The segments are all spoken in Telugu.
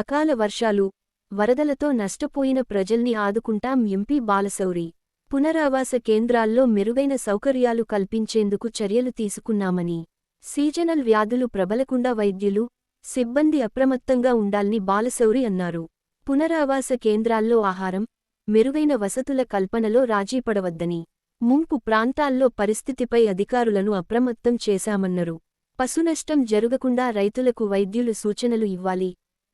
అకాల వర్షాలు వరదలతో నష్టపోయిన ప్రజల్ని ఆదుకుంటాం ఎంపీ బాలశౌరి. పునరావాస కేంద్రాల్లో మెరుగైన సౌకర్యాలు కల్పించేందుకు చర్యలు తీసుకున్నామని సీజనల్ వ్యాధులు ప్రబలకుండా వైద్యులు సిబ్బంది అప్రమత్తంగా ఉండాలని బాలశౌరి అన్నారు. పునరావాస కేంద్రాల్లో ఆహారం మెరుగైన వసతుల కల్పనలో రాజీపడవద్దని ముంపు ప్రాంతాల్లో పరిస్థితిపై అధికారులను అప్రమత్తం చేశామన్నారు. పశునష్టం జరగకుండా రైతులకు వైద్యులు సూచనలు ఇవ్వాలి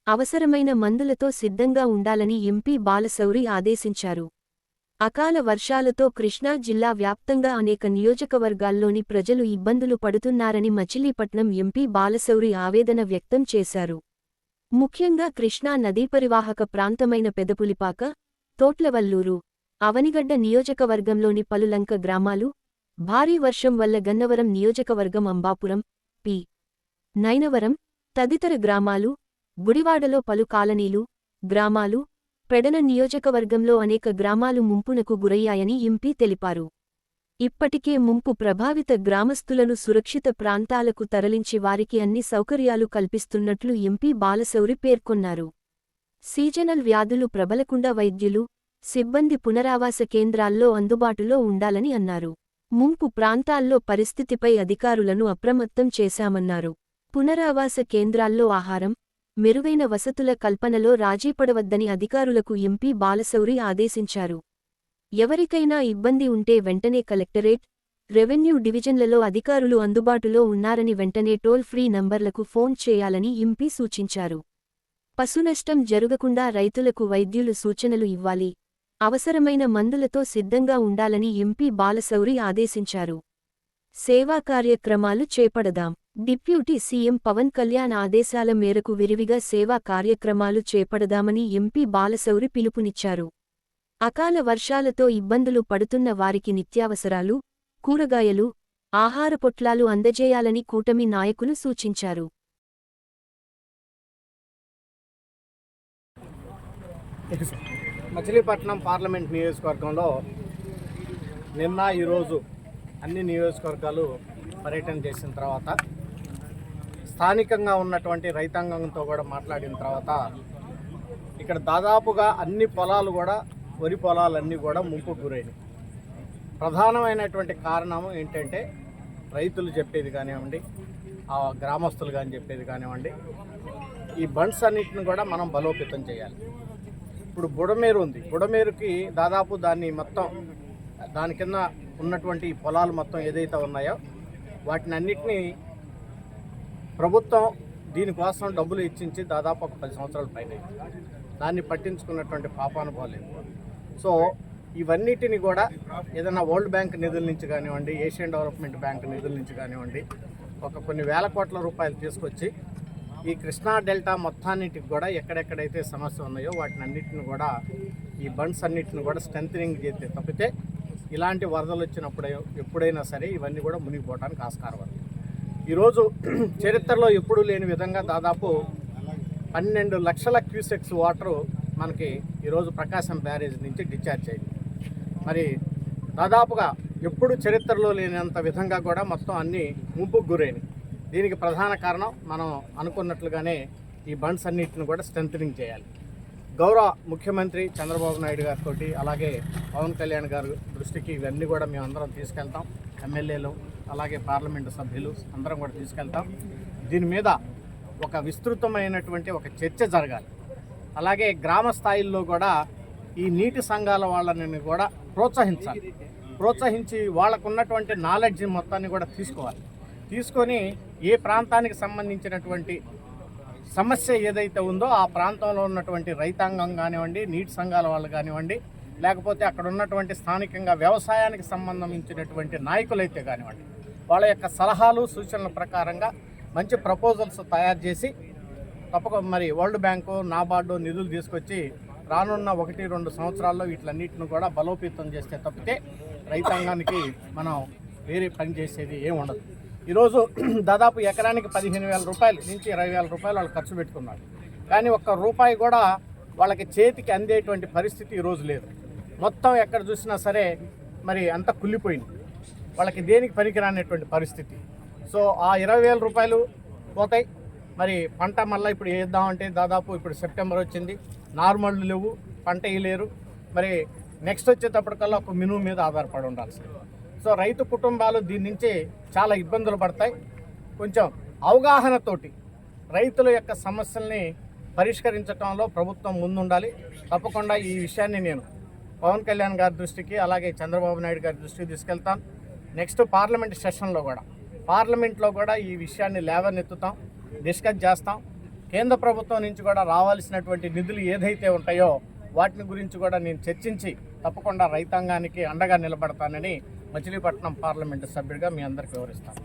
అవసరమైన మందులతో సిద్ధంగా ఉండాలని ఎంపీ బాలశౌరి ఆదేశించారు. అకాల వర్షాలతో కృష్ణా జిల్లా వ్యాప్తంగా అనేక నియోజకవర్గాల్లోని ప్రజలు ఇబ్బందులు పడుతున్నారని మచిలీపట్నం ఎంపీ బాలశౌరి ఆవేదన వ్యక్తం చేశారు. ముఖ్యంగా కృష్ణా నదీ పరివాహక ప్రాంతమైన పెదపులిపాక తోట్లవల్లూరు అవనిగడ్డ నియోజకవర్గంలోని పలులంక గ్రామాలు భారీ వర్షం వల్ల గన్నవరం నియోజకవర్గం అంబాపురం పి. నైనవరం తదితర గ్రామాలు గుడివాడలో పలు కాలనీలు గ్రామాలు పెడన నియోజకవర్గంలో అనేక గ్రామాలు ముంపునకు గురయ్యాయని ఎంపీ తెలిపారు. ఇప్పటికే ముంపు ప్రభావిత గ్రామస్తులను సురక్షిత ప్రాంతాలకు తరలించి వారికి అన్ని సౌకర్యాలు కల్పిస్తున్నట్లు ఎంపీ బాలశౌరి పేర్కొన్నారు. సీజనల్ వ్యాధులు ప్రబలకుండా వైద్యులు సిబ్బంది పునరావాస కేంద్రాల్లో అందుబాటులో ఉండాలని అన్నారు. ముంపు ప్రాంతాల్లో పరిస్థితిపై అధికారులను అప్రమత్తం చేశామన్నారు. పునరావాస కేంద్రాల్లో ఆహారం మెరుగైన వసతుల కల్పనలో రాజీపడవద్దని అధికారులకు ఎంపీ బాలశౌరి ఆదేశించారు. ఎవరికైనా ఇబ్బంది ఉంటే వెంటనే కలెక్టరేట్ రెవెన్యూ డివిజన్లలో అధికారులు అందుబాటులో ఉన్నారని వెంటనే టోల్ ఫ్రీ నంబర్లకు ఫోన్ చేయాలని ఎంపీ సూచించారు. పశునష్టం జరగకుండా రైతులకు వైద్యులు సూచనలు ఇవ్వాలి అవసరమైన మందులతో సిద్ధంగా ఉండాలని ఎంపీ బాలశౌరి ఆదేశించారు. సేవా కార్యక్రమాలు చేపడదాం. డిప్యూటీ సీఎం పవన్ కళ్యాణ్ ఆదేశాల మేరకు విరివిగా సేవా కార్యక్రమాలు చేపడదామని ఎంపీ బాలశౌరి పిలుపునిచ్చారు. అకాల వర్షాలతో ఇబ్బందులు పడుతున్న వారికి నిత్యావసరాలు కూరగాయలు ఆహార పొట్లాలు అందజేయాలని కూటమి నాయకులు సూచించారు. మచిలీపట్నం పార్లమెంట్ నియోజకవర్గంలో నిన్న ఈరోజు అన్ని నియోజకవర్గాలు పర్యటన చేసిన తర్వాత స్థానికంగా ఉన్నటువంటి రైతాంగంతో కూడా మాట్లాడిన తర్వాత ఇక్కడ దాదాపుగా అన్ని పొలాలు కూడా వరి పొలాలన్నీ కూడా ముంపు గురైనవి. ప్రధానమైనటువంటి కారణం ఏంటంటే రైతులు చెప్పేది కానివ్వండి ఆ గ్రామస్తులు కానీ చెప్పేది కానివ్వండి ఈ బండ్స్ అన్నిటిని కూడా మనం బలోపేతం చేయాలి. ఇప్పుడు బుడమేరు ఉంది. బుడమేరుకి దాదాపు దాన్ని మొత్తం దాని కింద ఉన్నటువంటి పొలాలు మొత్తం ఏదైతే ఉన్నాయో వాటిని అన్నిటినీ ప్రభుత్వం దీనికోసం డబ్బులు ఇచ్చించి దాదాపు ఒక పది సంవత్సరాల పైన దాన్ని పట్టించుకున్నటువంటి పాపాను సో ఇవన్నిటిని కూడా ఏదైనా వరల్డ్ బ్యాంక్ నిధుల నుంచి కానివ్వండి ఏషియన్ డెవలప్మెంట్ బ్యాంక్ నిధుల నుంచి కానివ్వండి ఒక కొన్ని వేల కోట్ల రూపాయలు తీసుకొచ్చి ఈ కృష్ణా డెల్టా మొత్తాన్నిటికి కూడా ఎక్కడెక్కడైతే సమస్య ఉన్నాయో వాటిని అన్నిటిని కూడా ఈ బండ్స్ అన్నిటిని కూడా స్ట్రెంథనింగ్ చేస్తే తప్పితే ఇలాంటి వరదలు వచ్చినప్పుడు ఎప్పుడైనా సరే ఇవన్నీ కూడా మునిగిపోవడానికి ఆస్కారం ఈరోజు చరిత్రలో ఎప్పుడూ లేని విధంగా దాదాపు పన్నెండు లక్షల క్యూసెక్స్ వాటరు మనకి ఈరోజు ప్రకాశం బ్యారేజ్ నుంచి డిశ్చార్జ్ అయింది. మరి దాదాపుగా ఎప్పుడు చరిత్రలో లేనంత విధంగా కూడా మొత్తం అన్ని ముంపుకు గురైనవి దీనికి ప్రధాన కారణం మనం అనుకున్నట్లుగానే ఈ బండ్స్ అన్నిటిని కూడా స్ట్రెంథనింగ్ చేయాలి. గౌరవ ముఖ్యమంత్రి చంద్రబాబు నాయుడు గారితో అలాగే పవన్ కళ్యాణ్ గారి దృష్టికి ఇవన్నీ కూడా మేము అందరం తీసుకెళ్తాం. ఎమ్మెల్యేలు అలాగే పార్లమెంటు సభ్యులు అందరం కూడా తీసుకెళ్తాం. దీని మీద ఒక విస్తృతమైనటువంటి ఒక చర్చ జరగాలి. అలాగే గ్రామ స్థాయిల్లో కూడా ఈ నీటి సంఘాల వాళ్ళని కూడా ప్రోత్సహించాలి. ప్రోత్సహించి వాళ్ళకు ఉన్నటువంటి నాలెడ్జ్ మొత్తాన్ని కూడా తీసుకోవాలి. తీసుకొని ఏ ప్రాంతానికి సంబంధించినటువంటి సమస్య ఏదైతే ఉందో ఆ ప్రాంతంలో ఉన్నటువంటి రైతాంగం కానివ్వండి నీటి సంఘాల వాళ్ళు కానివ్వండి లేకపోతే అక్కడ ఉన్నటువంటి స్థానికంగా వ్యవసాయానికి సంబంధించినటువంటి నాయకులైతే కానివ్వండి వాళ్ళ యొక్క సలహాలు సూచనల ప్రకారంగా మంచి ప్రపోజల్స్ తయారు చేసి తప్పక మరి వరల్డ్ బ్యాంకు నాబార్డు నిధులు తీసుకొచ్చి రానున్న ఒకటి రెండు సంవత్సరాల్లో వీటిలన్నింటిని కూడా బలోపేతం చేస్తే తప్పితే రైతాంగానికి మనం వేరే పని చేసేది ఏమి ఉండదు. ఈరోజు దాదాపు ఎకరానికి పదిహేను వేల రూపాయలు నుంచి ఇరవై వేల రూపాయలు వాళ్ళు ఖర్చు పెట్టుకున్నారు. కానీ ఒక్క రూపాయి కూడా వాళ్ళకి చేతికి అందేటువంటి పరిస్థితి ఈరోజు లేదు. మొత్తం ఎక్కడ చూసినా సరే మరి అంత కుళ్ళిపోయింది. వాళ్ళకి దేనికి పనికిరానటువంటి పరిస్థితి. సో ఆ ఇరవై వేల రూపాయలు పోతాయి. మరి పంట మళ్ళీ ఇప్పుడు వేద్దామంటే దాదాపు ఇప్పుడు సెప్టెంబర్ వచ్చింది. నార్మల్ లేవు పంట వేయలేరు. మరి నెక్స్ట్ వచ్చేటప్పటికల్లా ఒక మినువు మీద ఆధారపడి ఉండాల్సింది సో రైతు కుటుంబాలు దీని నుంచి చాలా ఇబ్బందులు పడతాయి. కొంచెం అవగాహనతోటి రైతుల యొక్క సమస్యల్ని పరిష్కరించడంలో ప్రభుత్వం ముందుండాలి. తప్పకుండా ఈ విషయాన్ని నేను పవన్ కళ్యాణ్ గారి దృష్టికి అలాగే చంద్రబాబు నాయుడు గారి దృష్టికి తీసుకెళ్తాను. నెక్స్ట్ పార్లమెంట్ సెషన్లో కూడా. పార్లమెంట్లో కూడా ఈ విషయాన్ని లేవనెత్తుతాం డిస్కస్ చేస్తాం. కేంద్ర ప్రభుత్వం నుంచి కూడా రావాల్సినటువంటి నిధులు ఏదైతే ఉంటాయో వాటిని గురించి కూడా నేను చర్చించి తప్పకుండా రైతాంగానికి అండగా నిలబడతానని మచిలీపట్నం పార్లమెంటు సభ్యుడిగా మీ అందరికీ వివరిస్తాను.